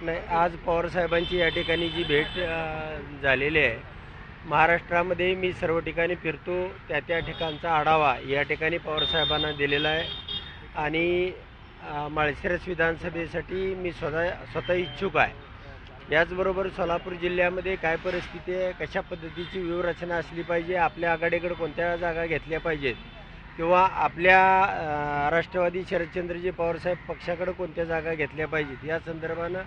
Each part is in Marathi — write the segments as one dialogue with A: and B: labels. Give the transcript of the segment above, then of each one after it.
A: नाही आज पवारसाहेबांची या ठिकाणी जी भेट झालेली आहे महाराष्ट्रामध्ये मी सर्व ठिकाणी फिरतो त्या त्या ठिकाणचा आढावा या ठिकाणी पवारसाहेबांना दिलेला आहे. आणि माळशिरस विधानसभेसाठी मी स्वतः स्वतः इच्छुक आहे. याचबरोबर सोलापूर जिल्ह्यामध्ये काय परिस्थिती आहे कशा पद्धतीची व्यूहरचना असली पाहिजे आपल्या आघाडीकडे कोणत्या जागा घेतल्या पाहिजेत किंवा आपल्या राष्ट्रवादी शरदचंद्रजी पवारसाहेब पक्षाकडे कोणत्या जागा घेतल्या पाहिजेत या संदर्भानं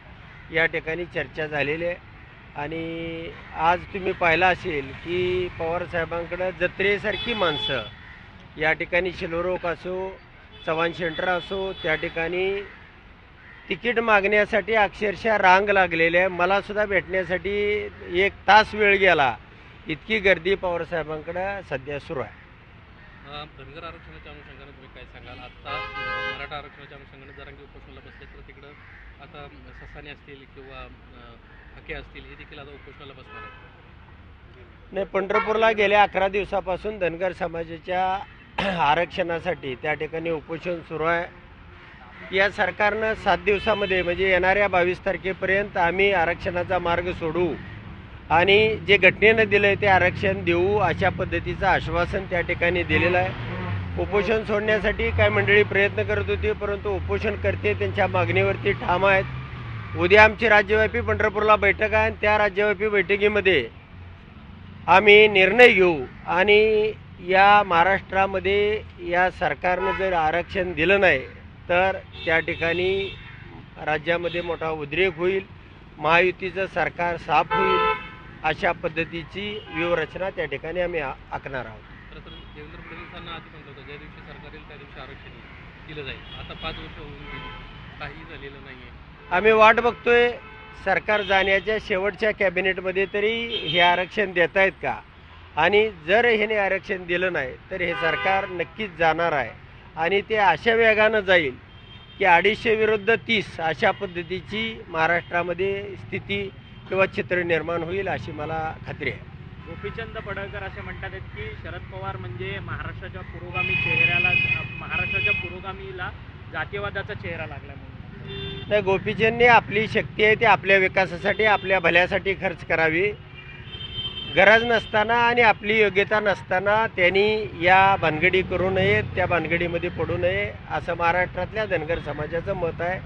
A: या ठिकाणी चर्चा झालेली आहे. आणि आज तुम्ही पाहिलं असेल की पवारसाहेबांकडं जत्रेसारखी माणसं या ठिकाणी शिलोरोक असो चव्हाण सेंटर असो त्या ठिकाणी तिकीट मागण्यासाठी अक्षरशः रांग लागलेली आहे. मलासुद्धा भेटण्यासाठी एक तास वेळ गेला. इतकी गर्दी पवारसाहेबांकडं सध्या सुरू आहे.
B: धनगर आरक्षणाच्या अनुषंगाने तुम्ही काय सांगाल? आत्ता मराठा आरक्षणाच्या अनुषंगाने जरांगी उपोषणाला बसले तर तिकडं आता ससाने असतील किंवा हके असतील हे देखील आता उपोषणाला बसणार आहेत.
A: नाही पंढरपूरला गेल्या अकरा दिवसापासून धनगर समाजाच्या आरक्षणासाठी त्या ठिकाणी उपोषण सुरू आहे. या सरकारनं सात दिवसामध्ये म्हणजे येणाऱ्या बावीस तारखेपर्यंत आम्ही आरक्षणाचा मार्ग सोडू. आणि जे घटनेनं दिलं आहे ते आरक्षण देऊ अशा पद्धतीचं आश्वासन त्या ठिकाणी दिलेलं आहे. उपोषण सोडण्यासाठी काय मंडळी प्रयत्न करत होती परंतु उपोषण करते त्यांच्या मागणीवरती ठाम आहेत. उद्या आमची राज्यव्यापी पंढरपूरला बैठक आहे आणि त्या राज्यव्यापी बैठकीमध्ये आम्ही निर्णय घेऊ आणि या महाराष्ट्रामध्ये या सरकारनं जर आरक्षण दिलं नाही तर त्या ठिकाणी राज्यामध्ये मोठा उद्रेक होईल महायुतीचं सरकार साफ होईल. अशा पद्धतीची व्यूहरचना त्या ठिकाणी आम्ही आखणार आहोत.
B: खरं तर देवेंद्र फडणवीसांना आधी होतं ज्या दिवशी सरकार येईल त्या दिवशी आरक्षण दिलं जाईल. आता पाच वर्ष होऊन गेली काही झालेलं नाही आहे
A: आम्ही वाट बघतोय सरकार जाण्याच्या शेवटच्या कॅबिनेटमध्ये तरी हे आरक्षण देत आहेत का? आणि जर ह्याने आरक्षण दिलं नाही तर हे सरकार नक्कीच जाणार आहे. आणि ते अशा वेगानं जाईल की अडीचशे विरुद्ध तीस अशा पद्धतीची महाराष्ट्रामध्ये स्थिती किंवा चित्र निर्माण होईल अशी मला खात्री आहे.
C: गोपीचंद पडळकर असे म्हणतात आहेत की शरद पवार म्हणजे महाराष्ट्राच्या पुरोगामी चेहऱ्याला महाराष्ट्राच्या पुरोगामीला जातीयवादाचा चेहरा लागला म्हणून.
A: नाही गोपीचंदने आपली शक्ती आहे ती आपल्या विकासासाठी आपल्या भल्यासाठी खर्च करावी. गरज नसताना आणि आपली योग्यता नसताना त्यांनी या भानगडी करू नयेत त्या भानगडीमध्ये पडू नये असं महाराष्ट्रातल्या धनगर समाजाचं मत आहे.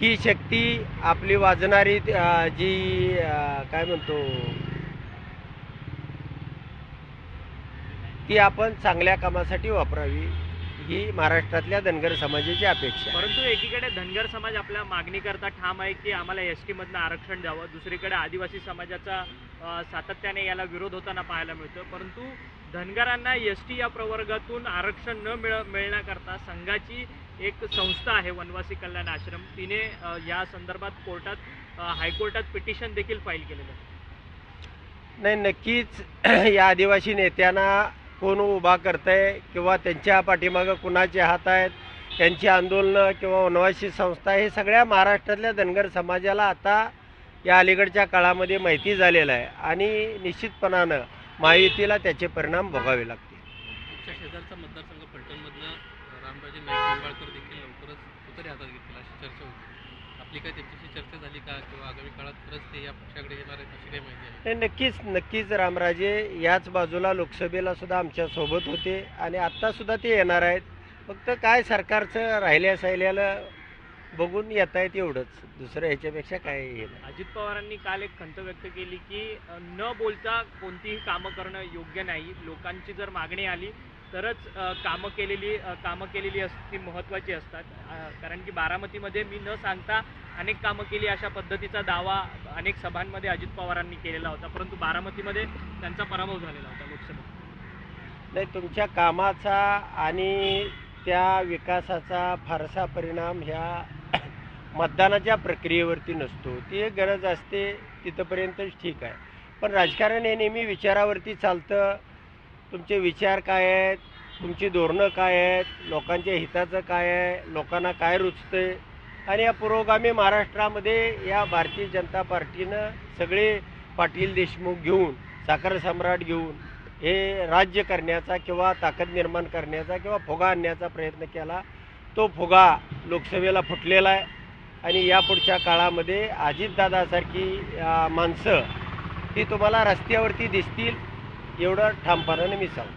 A: ही शक्ती आपली वाजणारी जी काय म्हणतो? ती आपण चांगल्या कामासाठी वापरावी ही महाराष्ट्रातल्या धनगर समाजाची अपेक्षा
C: परंतु एकीकडे धनगर समाज आपल्या मागणीकरता ठाम आहे की आम्हाला एस टीमधनं आरक्षण द्यावं. दुसरीकडे आदिवासी समाजाचा सातत्याने याला विरोध होताना पाहायला मिळतो. परंतु धनगरांना एस टी या प्रवर्गातून आरक्षण न मिळ मिळण्याकरता संघाची एक संस्था आहे वनवासी कल्याण आश्रम. तिने या संदर्भात कोर्टात हायकोर्टात पिटिशन देखील फाईल केलेलं आहे.
A: नाही नक्कीच या आदिवासी नेत्यांना कोण उभा करतंय किंवा त्यांच्या पाठीमागं कुणाचे हात आहेत त्यांची आंदोलनं किंवा वनवासी संस्था हे सगळ्या महाराष्ट्रातल्या धनगर समाजाला आता या अलीकडच्या काळामध्ये माहिती झालेलं आहे. आणि निश्चितपणानं महायुतीला त्याचे परिणाम भोगावे लागतील.
B: चर्चा होती. आपली काय त्यांच्याशी चर्चा झाली का किंवा आगामी काळात खरंच ते या पक्षाकडे येणार आहेत अशी काही माहिती आहे?
A: नाही नक्कीच नक्कीच रामराजे याच बाजूला लोकसभेला सुद्धा आमच्यासोबत होते आणि आत्ता सुद्धा ते येणार आहेत. फक्त काय सरकारचं राहिल्या साहिल्याला बघून येत आहेत एवढंच. दुसरं ह्याच्यापेक्षा काय हे
C: अजित पवारांनी काल एक खंत व्यक्त केली की न बोलता कोणतीही कामं करणं योग्य नाही. लोकांची जर मागणी आली तरच कामं केलेली कामं केलेली अस ती महत्त्वाची असतात कारण की बारामतीमध्ये मी न सांगता अनेक कामं केली अशा पद्धतीचा दावा अनेक सभांमध्ये अजित पवारांनी केलेला होता. परंतु बारामतीमध्ये त्यांचा पराभव झालेला होता लोकसभेत.
A: नाही तुमच्या कामाचा आणि त्या विकासाचा फारसा परिणाम ह्या मतदानाच्या प्रक्रियेवरती नसतो ती एक गरज असते तिथंपर्यंतच ठीक आहे. पण राजकारण हे नेहमी विचारावरती चालतं. तुमचे विचार काय आहेत? तुमची धोरणं काय आहेत? लोकांच्या हिताचं काय आहे? लोकांना काय रुचतंय आणि या पुरोगामी महाराष्ट्रामध्ये या भारतीय जनता पार्टीनं सगळे पाटील देशमुख घेऊन साखर सम्राट घेऊन हे राज्य करण्याचा किंवा ताकद निर्माण करण्याचा किंवा फुगा आणण्याचा प्रयत्न केला. तो फुगा लोकसभेला फुटलेला आहे. आणि या पुढच्या काळामध्ये अजितदादासारखी माणसं ही तुम्हाला रस्त्यावरती दिसतील. एवढं ठामपणाने मी सांगतो.